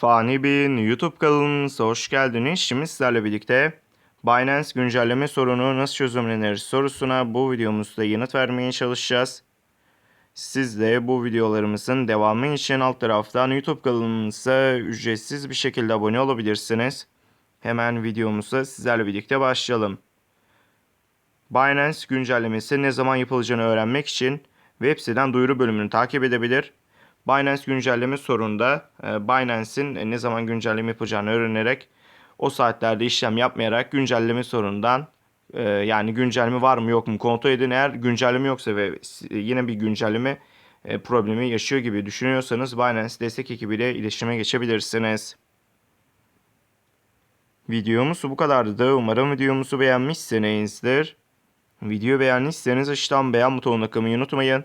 Fani Bey'in YouTube kanalımıza hoş geldiniz. Şimdi sizlerle birlikte Binance güncelleme sorunu nasıl çözümlenir sorusuna bu videomuzda yanıt vermeye çalışacağız. Siz de bu videolarımızın devamı için alt taraftan YouTube kanalımıza ücretsiz bir şekilde abone olabilirsiniz. Hemen videomuza sizlerle birlikte başlayalım. Binance güncellemesi ne zaman yapılacağını öğrenmek için web siteden duyuru bölümünü takip edebilir. Binance güncelleme sorununda e, Binance'in ne zaman güncelleme yapacağını öğrenerek o saatlerde işlem yapmayarak güncelleme sorundan e, yani güncelleme var mı yok mu kontrol edin. Eğer güncelleme yoksa ve yine bir güncelleme e, problemi yaşıyor gibi düşünüyorsanız Binance destek ekibiyle iletişime geçebilirsiniz. Videomuz bu kadardı. Umarım videomuzu beğenmişsinizdir. Video beğendiyseniz aşağıdan beğen butonuna kılmayı unutmayın.